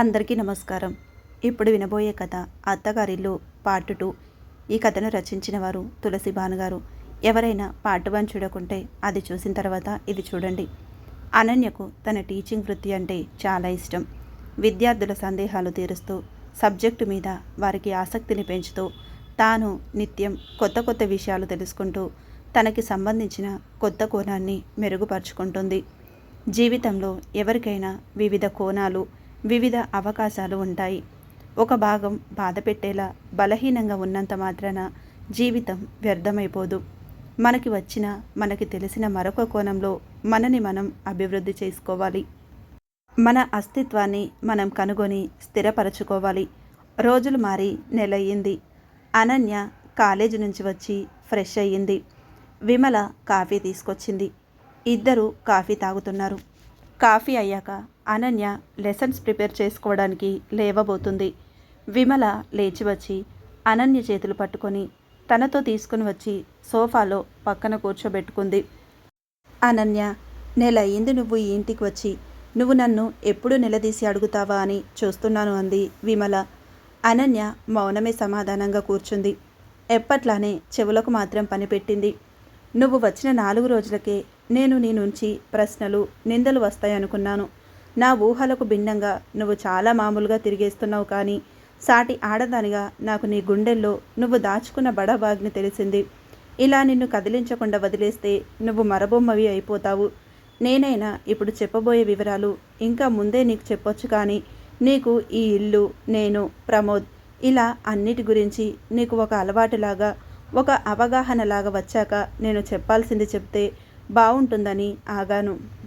అందరికీ నమస్కారం. ఇప్పుడు వినబోయే కథ అత్తగారిల్లు పార్ట్ టూ. ఈ కథను రచించిన వారు తులసి భానుగారు. ఎవరైనా పార్ట్ వన్ చూడకుంటే అది చూసిన తర్వాత ఇది చూడండి. అనన్యకు తన టీచింగ్ వృత్తి అంటే చాలా ఇష్టం. విద్యార్థుల సందేహాలు తీరుస్తూ సబ్జెక్టు మీద వారికి ఆసక్తిని పెంచుతూ తాను నిత్యం కొత్త కొత్త విషయాలు తెలుసుకుంటూ తనకి సంబంధించిన కొత్త కోణాన్ని మెరుగుపరుచుకుంటుంది. జీవితంలో ఎవరికైనా వివిధ కోణాలు వివిధ అవకాశాలు ఉంటాయి. ఒక భాగం బాధ పెట్టేలా బలహీనంగా ఉన్నంత మాత్రాన జీవితం వ్యర్థమైపోదు. మనకి వచ్చిన మనకి తెలిసిన మరొక కోణంలో మనని మనం అభివృద్ధి చేసుకోవాలి. మన అస్తిత్వాన్ని మనం కనుగొని స్థిరపరచుకోవాలి. రోజులు మారి నెలయ్యింది. అనన్య కాలేజీ నుంచి వచ్చి ఫ్రెష్ అయ్యింది. విమల కాఫీ తీసుకొచ్చింది. ఇద్దరు కాఫీ తాగుతున్నారు. కాఫీ అయ్యాక అనన్య లెసన్స్ ప్రిపేర్ చేసుకోవడానికి లేవబోతుంది. విమల లేచి వచ్చి అనన్య చేతులు పట్టుకొని తనతో తీసుకుని వచ్చి సోఫాలో పక్కన కూర్చోబెట్టుకుంది. అనన్య నెల అయింది నువ్వు ఈ ఇంటికి వచ్చి. నువ్వు నన్ను ఎప్పుడు నిలదీసి అడుగుతావా అని చూస్తున్నాను అంది విమల. అనన్య మౌనమే సమాధానంగా కూర్చుంది. ఎప్పట్లానే చెవులకు మాత్రం పనిపెట్టింది నువ్వు వచ్చిన నాలుగు రోజులకే నేను నీ నుంచి ప్రశ్నలు నిందలు వస్తాయనుకున్నాను. నా ఊహలకు భిన్నంగా నువ్వు చాలా మామూలుగా తిరిగేస్తున్నావు కానీ సాటి ఆడదానిగా నాకు నీ గుండెల్లో నువ్వు దాచుకున్న బడబాగ్ని తెలిసింది. ఇలా నిన్ను కదిలించకుండా వదిలేస్తే నువ్వు మరబొమ్మవి అయిపోతావు. నేనైనా ఇప్పుడు చెప్పబోయే వివరాలు ఇంకా ముందే నీకు చెప్పొచ్చు కానీ నీకు ఈ ఇల్లు నేను ప్రమోద్ ఇలా అన్నిటి గురించి నీకు ఒక అలవాటులాగా ఒక అవగాహనలాగా వచ్చాక నేను చెప్పాల్సింది చెప్తే బాగుంటుందని ఆగాను.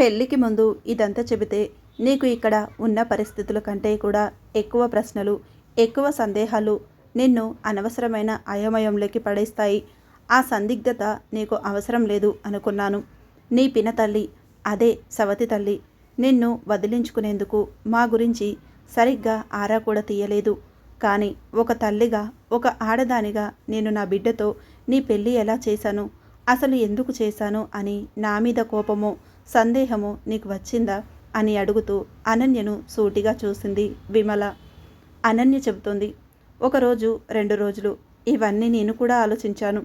పెళ్ళికి ముందు ఇదంతా చెబితే నీకు ఇక్కడ ఉన్న పరిస్థితుల కంటే కూడా ఎక్కువ ప్రశ్నలు ఎక్కువ సందేహాలు నిన్ను అనవసరమైన అయోమయంలోకి పడేస్తాయి. ఆ సందిగ్ధత నీకు అవసరం లేదు అనుకున్నాను. నీ పిన తల్లి అదే సవతి తల్లి నిన్ను వదిలించుకునేందుకు మా గురించి సరిగ్గా ఆరా కూడా తీయలేదు. కానీ ఒక తల్లిగా ఒక ఆడదానిగా నేను నా బిడ్డతో నీ పెళ్ళి ఎలా చేశాను అసలు ఎందుకు చేశాను అని నా మీద కోపమో సందేహము నీకు వచ్చిందా? అని అడుగుతూ అనన్యను సూటిగా చూసింది విమల. అనన్య చెబుతోంది ఒకరోజు రెండు రోజులు ఇవన్నీ నేను కూడా ఆలోచించాను.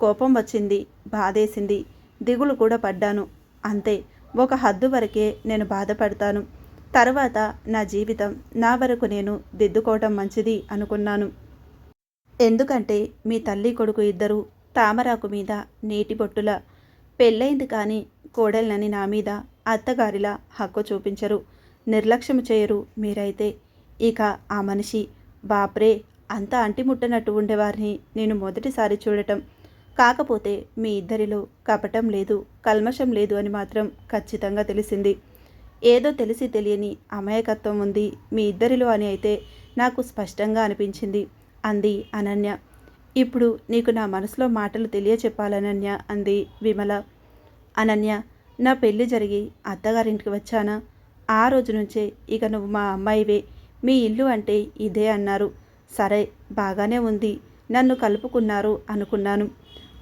కోపం వచ్చింది బాధేసింది దిగులు కూడా పడ్డాను. అంతే ఒక హద్దు వరకే నేను బాధపడతాను. తర్వాత నా జీవితం నా వరకు నేను దిద్దుకోవటం మంచిది అనుకున్నాను. ఎందుకంటే మీ తల్లి కొడుకు ఇద్దరు తామరాకు మీద నీటి బొట్టుల. పెళ్ళైంది కానీ కోడల్నని నా మీద అత్తగారిలా హక్కు చూపించరు. నిర్లక్ష్యం చేయరు మీరైతే. ఇక ఆ మనిషి బాప్రే అంత అంటిముట్టనట్టు ఉండేవారిని నేను మొదటిసారి చూడటం. కాకపోతే మీ ఇద్దరిలో కపటం లేదు కల్మషం లేదు అని మాత్రం ఖచ్చితంగా తెలిసింది. ఏదో తెలిసి తెలియని అమాయకత్వం ఉంది మీ ఇద్దరిలో అని అయితే నాకు స్పష్టంగా అనిపించింది అంది అనన్య. ఇప్పుడు నీకు నా మనసులో మాటలు తెలియచెప్పాలనన్య అంది విమల. అనన్య నా పెళ్ళి జరిగి అత్తగారింటికి వచ్చానా? ఆ రోజు నుంచే ఇక నువ్వు మా అమ్మాయివే. మీ ఇల్లు అంటే ఇదే అన్నారు. సరే బాగానే ఉంది. నన్ను కలుపుకున్నారు అనుకున్నాను.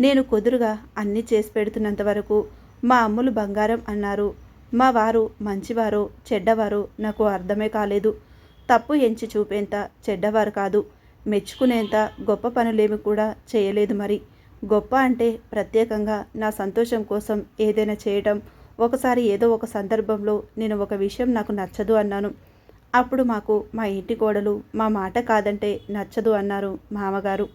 నేను కుదురుగా అన్నీ చేసి పెడుతున్నంత వరకు మా అమ్ములు బంగారం అన్నారు. మా వారు మంచివారో చెడ్డవారో నాకు అర్థమే కాలేదు. తప్పు ఎంచి చూపేంత చెడ్డవారు కాదు. మెచ్చుకునేంత గొప్ప పనులేమి కూడా చేయలేదు మరి. గొప్ప అంటే ప్రత్యేకంగా నా సంతోషం కోసం ఏదైనా చేయటం ఒకసారి ఏదో ఒక సందర్భంలో నేను ఒక విషయం నాకు నచ్చదు అన్నాను. అప్పుడు మాకు మా ఇంటి కోడలు మా మాట కాదంటే నచ్చదు అన్నారు మామగారు.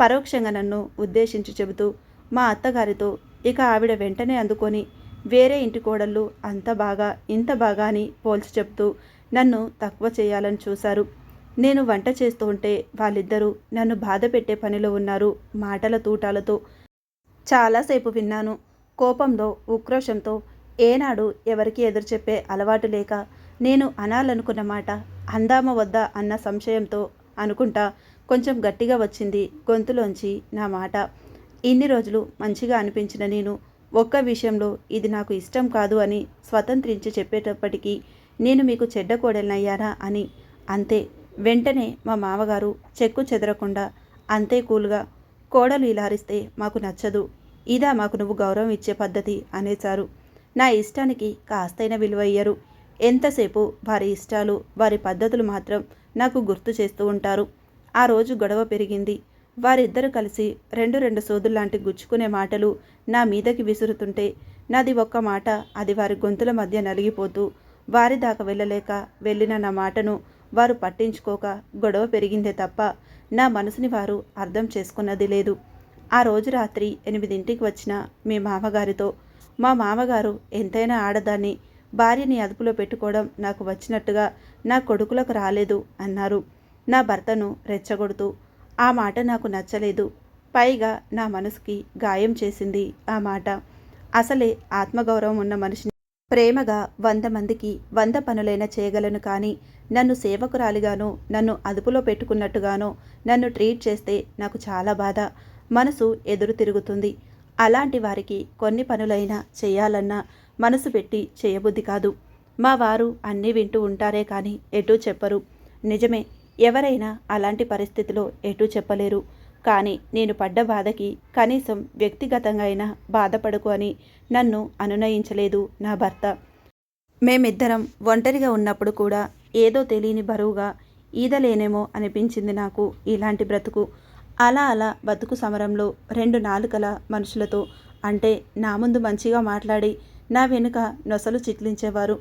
పరోక్షంగా నన్ను ఉద్దేశించి చెబుతూ మా అత్తగారితో ఇక ఆవిడ వెంటనే అందుకొని వేరే ఇంటి కోడళ్ళు అంత బాగా ఇంత బాగా అని పోల్చి చెప్తూ నన్ను తక్కువ చేయాలని చూశారు. నేను వంట చేస్తూ ఉంటే వాళ్ళిద్దరూ నన్ను బాధ పెట్టే పనిలో ఉన్నారు మాటల తూటాలతో. చాలాసేపు విన్నాను. కోపంలో ఉక్రోషంతో ఏనాడు ఎవరికి ఎదురు చెప్పే అలవాటు లేక నేను అనాలనుకున్న మాట అందామ వద్దా అన్న సంశయంతో అనుకుంటా కొంచెం గట్టిగా వచ్చింది గొంతులోంచి నా మాట. ఇన్ని రోజులు మంచిగా అనిపించిన నేను ఒక్క విషయంలో ఇది నాకు ఇష్టం కాదు అని స్వతంత్రించి చెప్పేటప్పటికీ నేను మీకు చెడ్డ కోడలనయ్యానా అని అంతే వెంటనే మా మామగారు చెక్కు చెదరకుండా అంతే కూల్గా కోడలు ఇలారిస్తే మాకు నచ్చదు. ఇదా మాకు నువ్వు గౌరవం ఇచ్చే పద్ధతి అనేశారు. నా ఇష్టానికి కాస్తైన విలువ ఇయ్యరు. ఎంతసేపు వారి ఇష్టాలు వారి పద్ధతులు మాత్రం నాకు గుర్తు చేస్తూ ఉంటారు. ఆ రోజు గొడవ పెరిగింది. వారిద్దరూ కలిసి రెండు రెండు సోదుల్లాంటి గుచ్చుకునే మాటలు నా మీదకి విసురుతుంటే నాది ఒక్క మాట అది వారి గొంతుల మధ్య నలిగిపోతూ వారి దాకా వెళ్ళలేక వెళ్ళిన నా మాటను వారు పట్టించుకోక గొడవ పెరిగిందే తప్ప నా మనసుని వారు అర్థం చేసుకున్నది లేదు. ఆ రోజు రాత్రి ఎనిమిదింటికి వచ్చిన మీ మామగారితో మా మామగారు ఎంతైనా ఆడదాన్ని భార్యని అదుపులో పెట్టుకోవడం నాకు వచ్చినట్టుగా నా కొడుకులకు రాలేదు అన్నారు. నా భర్తను రెచ్చగొడుతూ ఆ మాట నాకు నచ్చలేదు. పైగా నా మనసుకి గాయం చేసింది ఆ మాట. అసలే ఆత్మగౌరవం ఉన్న మనిషిని ప్రేమగా వంద మందికి వంద పనులైనా చేయగలను కానీ నన్ను సేవకురాలిగానో నన్ను అదుపులో పెట్టుకున్నట్టుగానో నన్ను ట్రీట్ చేస్తే నాకు చాలా బాధ. మనసు ఎదురు తిరుగుతుంది. అలాంటి వారికి కొన్ని పనులైనా చేయాలన్నా మనసు పెట్టి చేయబుద్ధి కాదు. మా వారు అన్నీ వింటూ ఉంటారే కానీ ఎటూ చెప్పరు. నిజమే ఎవరైనా అలాంటి పరిస్థితిలో ఎటూ చెప్పలేరు. కానీ నేను పడ్డ బాధకి కనీసం వ్యక్తిగతంగా అయినా బాధపడకు అని నన్ను అనునయించలేదు నా భర్త. మేమిద్దరం ఒంటరిగా ఉన్నప్పుడు కూడా ఏదో తెలియని బరువుగా ఈదలేనేమో అనిపించింది నాకు ఇలాంటి బ్రతుకు. అలా అలా బతుకు సమరంలో రెండు నాలుకల మనుషులతో అంటే నా ముందు మంచిగా మాట్లాడి నా వెనుక నొసలు చిట్లించేవారు.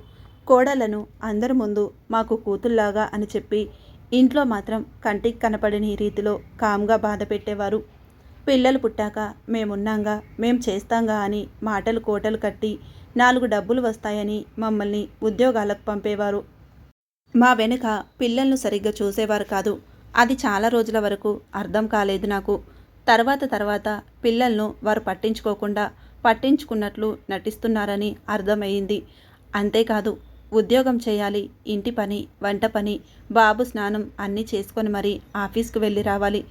కోడలను అందరి ముందు మాకు కూతుల్లాగా అని చెప్పి ఇంట్లో మాత్రం కంటికి కనపడని రీతిలో కామ్గా బాధ పెట్టేవారు. పిల్లలు పుట్టాక మేమున్నాంగా మేం చేస్తాంగా అని మాటలు కోటలు కట్టి నాలుగు డబ్బులు వస్తాయని మమ్మల్ని ఉద్యోగాలకు పంపేవారు. మా వెనుక పిల్లలను సరిగ్గా చూసేవారు కాదు. అది చాలా రోజుల వరకు అర్థం కాలేదు నాకు. తర్వాత తర్వాత పిల్లలను వారు పట్టించుకోకుండా పట్టించుకున్నట్లు నటిస్తున్నారని అర్థమయ్యింది. అంతేకాదు ఉద్యోగం చేయాలి ఇంటి పని వంట పని బాబు స్నానం అన్నీ చేసుకొని మరీ ఆఫీస్కు వెళ్ళి రావాలి.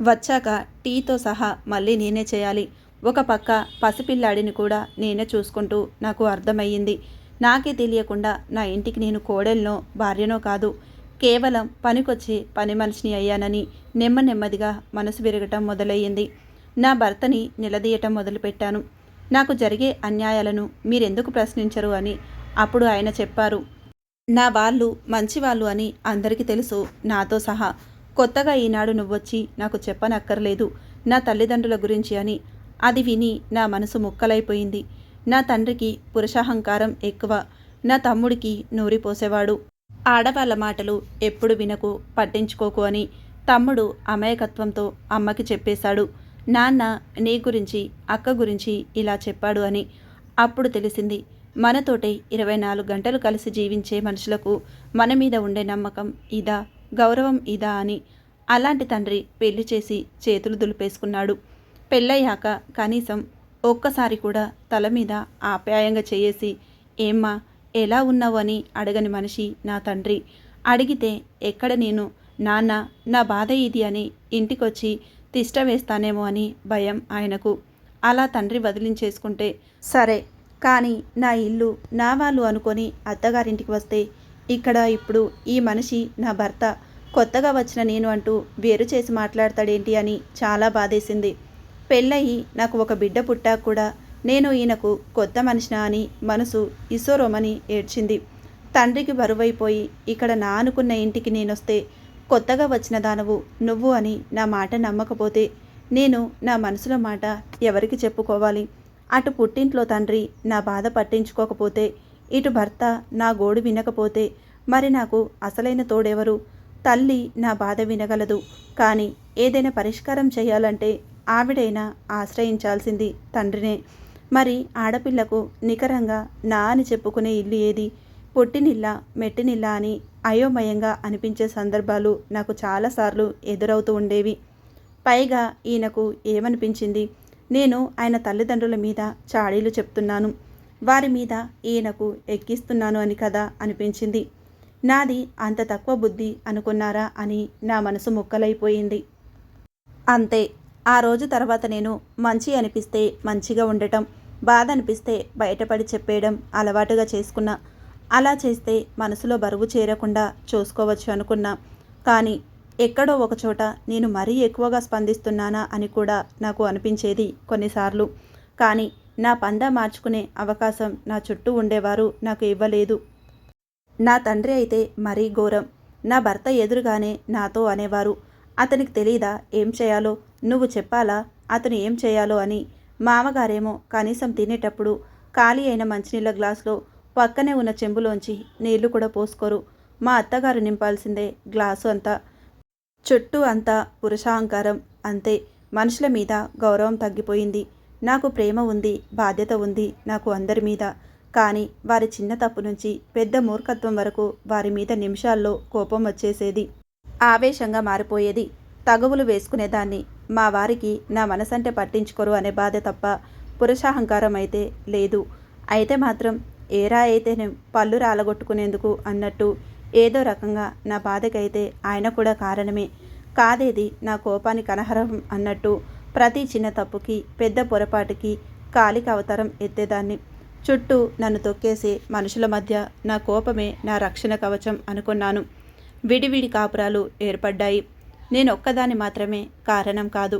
వచ్చాక టీతో సహా మళ్ళీ నేనే చేయాలి. ఒక పక్క పసిపిల్లాడిని కూడా నేనే చూసుకుంటూ నాకు అర్థమయ్యింది. నాకే తెలియకుండా నా ఇంటికి నేను కోడెల్నో భార్యనో కాదు. కేవలం పనికొచ్చి పని మనిషిని అయ్యానని నెమ్మ నెమ్మదిగా మనసు విరగటం మొదలయ్యింది. నా భర్తని నిలదీయటం మొదలుపెట్టాను. నాకు జరిగే అన్యాయాలను మీరెందుకు ప్రశ్నించరు అని అప్పుడు ఆయన చెప్పారు. నా వాళ్ళు మంచివాళ్ళు అని అందరికీ తెలుసు. నాతో సహా కొత్తగా ఈనాడు నువ్వొచ్చి నాకు చెప్పనక్కర్లేదు. నా తల్లిదండ్రుల గురించి అని. అది విని నా మనసు ముక్కలైపోయింది. నా తండ్రికి పురుషాహంకారం ఎక్కువ నా తమ్ముడికి నూరిపోసేవాడు. ఆడవాళ్ళ మాటలు ఎప్పుడు వినకు పట్టించుకోకు అని తమ్ముడు అమాయకత్వంతో అమ్మకి చెప్పేశాడు. నాన్న నీ గురించి అక్క గురించి ఇలా చెప్పాడు అని అప్పుడు తెలిసింది. మనతోటే ఇరవై నాలుగు గంటలు కలిసి జీవించే మనుషులకు మన మీద ఉండే నమ్మకం ఇదా గౌరవం ఇదా అని అలాంటి తండ్రి పెళ్ళి చేసి చేతులు దులిపేసుకున్నాడు. పెళ్ళయ్యాక కనీసం ఒక్కసారి కూడా తల మీద ఆప్యాయంగా చేయేసి ఏమ్మా ఎలా ఉన్నావు? అని అడగని మనిషి నా తండ్రి. అడిగితే ఎక్కడ నేను? నాన్న నా బాధ ఇది అని ఇంటికొచ్చి తిష్ట వేస్తానేమో అని భయం ఆయనకు. అలా తండ్రి వదిలించేసుకుంటే సరే కానీ నా ఇల్లు నా వాళ్ళు అనుకొని అత్తగారింటికి వస్తే ఇక్కడ ఇప్పుడు ఈ మనిషి నా భర్త. కొత్తగా వచ్చిన నేను అంటూ వేరు చేసి మాట్లాడతాడేంటి? అని చాలా బాధేసింది. పెళ్ళయి నాకు ఒక బిడ్డ పుట్టాక కూడా నేను ఈయనకు కొత్త మనిషినా అని మనసు ఇసోరోమని ఏడ్చింది. తండ్రికి బరువైపోయి ఇక్కడ నా అనుకున్న ఇంటికి నేనొస్తే కొత్తగా వచ్చిన దానవు నువ్వు అని నా మాట నమ్మకపోతే నేను నా మనసులో మాట ఎవరికి చెప్పుకోవాలి? అటు పుట్టింట్లో తండ్రి నా బాధ పట్టించుకోకపోతే ఇటు భర్త నా గోడు వినకపోతే మరి నాకు అసలైన తోడెవరు? తల్లి నా బాధ వినగలదు. కానీ ఏదైనా పరిష్కారం చేయాలంటే ఆవిడైనా ఆశ్రయించాల్సింది తండ్రినే. మరి ఆడపిల్లకు నికరంగా నా అని చెప్పుకునే ఇల్లు ఏది? పుట్టినిల్లా మెట్టినిల్లా అని అయోమయంగా అనిపించే సందర్భాలు నాకు చాలాసార్లు ఎదురవుతూ ఉండేవి. పైగా ఈయనకు ఏమనిపించింది? నేను ఆయన తల్లిదండ్రుల మీద చాడీలు చెప్తున్నాను. వారి మీద ఈయనకు ఎక్కిస్తున్నాను అని కదా అనిపించింది. నాది అంత తక్కువ బుద్ధి అనుకున్నారా అని నా మనసు ముక్కలైపోయింది. అంతే ఆ రోజు తర్వాత నేను మంచి అనిపిస్తే మంచిగా ఉండటం బాధ అనిపిస్తే బయటపడి చెప్పేయడం అలవాటుగా చేసుకున్నా. అలా చేస్తే మనసులో బరువు చేరకుండా చూసుకోవచ్చు అనుకున్నా. కానీ ఎక్కడో ఒకచోట నేను మరీ ఎక్కువగా స్పందిస్తున్నానా అని కూడా నాకు అనిపించేది కొన్నిసార్లు. కానీ నా పందా మార్చుకునే అవకాశం నా చుట్టూ ఉండేవారు నాకు ఇవ్వలేదు. నా తండ్రి అయితే మరీ ఘోరం. నా భర్త ఎదురుగానే నాతో అనేవారు. అతనికి తెలీదా ఏం చేయాలో? నువ్వు చెప్పాలా? అతను ఏం చేయాలో అని. మామగారేమో కనీసం తినేటప్పుడు ఖాళీ అయిన మంచినీళ్ళ గ్లాసులో పక్కనే ఉన్న చెంబులోంచి నీళ్ళు కూడా పోసుకోరు. మా అత్తగారు నింపాల్సిందే గ్లాసు అంతా. చుట్టూ అంతా పురుషాహంకారం అంతే. మనుషుల మీద గౌరవం తగ్గిపోయింది. నాకు ప్రేమ ఉంది బాధ్యత ఉంది నాకు అందరి మీద. కానీ వారి చిన్న తప్పు నుంచి పెద్ద మూర్ఖత్వం వరకు వారి మీద నిమిషాల్లో కోపం వచ్చేసేది. ఆవేశంగా మారిపోయేది. తగువులు వేసుకునేదాన్ని. మా వారికి నా మనసంటే పట్టించుకోరు అనే బాధ తప్ప పురుషాహంకారం అయితే లేదు. అయితే మాత్రం ఏరా అయితేనే పళ్ళు రాలగొట్టుకునేందుకు అన్నట్టు ఏదో రకంగా నా బాధకైతే ఆయన కూడా కారణమే. కాదేది నా కోపానికి అనర్హం అన్నట్టు ప్రతి చిన్న తప్పుకి పెద్ద పొరపాటుకి కాలిక అవతారం ఎత్తేదాన్ని. చుట్టూ నన్ను తొక్కేసే మనుషుల మధ్య నా కోపమే నా రక్షణ కవచం అనుకున్నాను. విడివిడి కాపురాలు ఏర్పడ్డాయి. నేను ఒక్కదాన్ని మాత్రమే కారణం కాదు.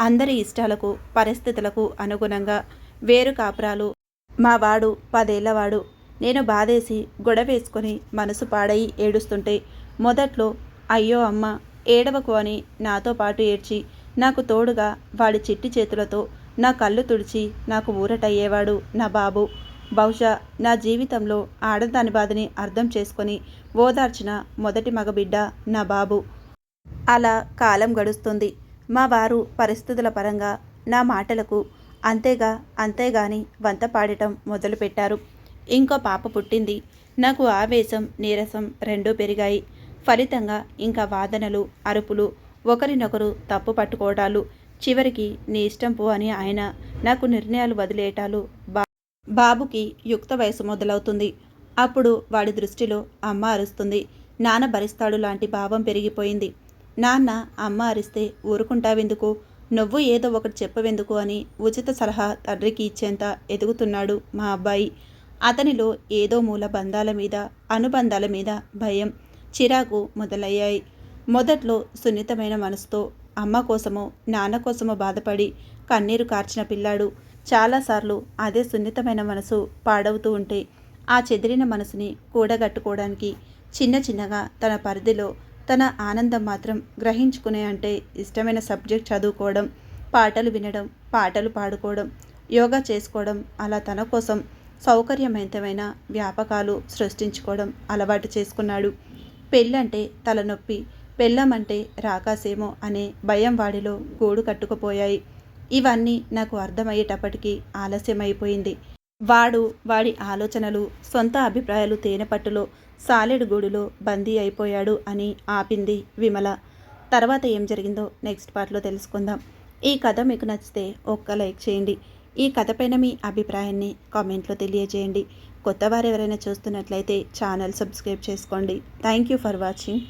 అందరి ఇష్టాలకు పరిస్థితులకు అనుగుణంగా వేరు కాపురాలు. మా వాడు పదేళ్ళవాడు. నేను బాధేసి గొడవేసుకొని మనసు పాడయి ఏడుస్తుంటే మొదట్లో అయ్యో అమ్మ ఏడవకు అని నాతో పాటు ఏడ్చి నాకు తోడుగా వాడి చిట్టి చేతులతో నా కళ్ళు తుడిచి నాకు ఊరటయ్యేవాడు నా బాబు. బహుశా నా జీవితంలో ఆడదాని బాధని అర్థం చేసుకొని ఓదార్చిన మొదటి మగబిడ్డ నా బాబు. అలా కాలం గడుస్తుంది. మా వారు పరిస్థితుల పరంగా నా మాటలకు అంతేగా అంతేగాని వంత పాడటం మొదలుపెట్టారు. ఇంకో పాప పుట్టింది. నాకు ఆవేశం నీరసం రెండూ పెరిగాయి. ఫలితంగా ఇంకా వాదనలు అరుపులు ఒకరినొకరు తప్పు పట్టుకోవటాలు చివరికి నీ ఇష్టం పో అని ఆయన నాకు నిర్ణయాలు వదిలేయటాలు బా బాబుకి యుక్త వయసు మొదలవుతుంది. అప్పుడు వాడి దృష్టిలో అమ్మ అరుస్తుంది. నాన్న భరిస్తాడు లాంటి భావం పెరిగిపోయింది. నాన్న అమ్మ అరిస్తే ఊరుకుంటావెందుకు? నువ్వు ఏదో ఒకటి చెప్పవెందుకు అని ఉచిత సలహా తండ్రికి ఇచ్చేంత ఎదుగుతున్నాడు మా అబ్బాయి. అతనిలో ఏదో మూల బంధాల మీద అనుబంధాల మీద భయం చిరాకు మొదలయ్యాయి. మొదట్లో సున్నితమైన మనసుతో అమ్మ కోసమో నాన్న కోసమో బాధపడి కన్నీరు కార్చిన పిల్లాడు. చాలాసార్లు అదే సున్నితమైన మనసు పాడవుతూ ఉంటే ఆ చెదిరిన మనసుని కూడగట్టుకోవడానికి చిన్న చిన్నగా తన పరిధిలో తన ఆనందం మాత్రం గ్రహించుకునే అంటే ఇష్టమైన సబ్జెక్ట్ చదువుకోవడం పాటలు వినడం పాటలు పాడుకోవడం యోగా చేసుకోవడం అలా తన కోసం సౌకర్యవంతమైన వ్యాపకాలు సృష్టించుకోవడం అలవాటు చేసుకున్నాడు. పెళ్ళంటే తలనొప్పి పెళ్ళమంటే రాకాసేమో అనే భయం వాడిలో గూడు కట్టుకుపోయాయి. ఇవన్నీ నాకు అర్థమయ్యేటప్పటికీ ఆలస్యమైపోయింది. వాడు వాడి ఆలోచనలు సొంత అభిప్రాయాలు తేనెపట్టులో సాలెడు గూడులో బందీ అయిపోయాడు అని ఆపింది విమల. తర్వాత ఏం జరిగిందో నెక్స్ట్ పార్ట్లో తెలుసుకుందాం. ఈ కథ మీకు నచ్చితే ఒక్క లైక్ చేయండి. ఈ కథపైన మీ అభిప్రాయాన్ని కామెంట్లో తెలియజేయండి. కొత్త వారు ఎవరైనా చూస్తున్నట్లయితే ఛానల్ సబ్స్క్రైబ్ చేసుకోండి. Thank you for watching.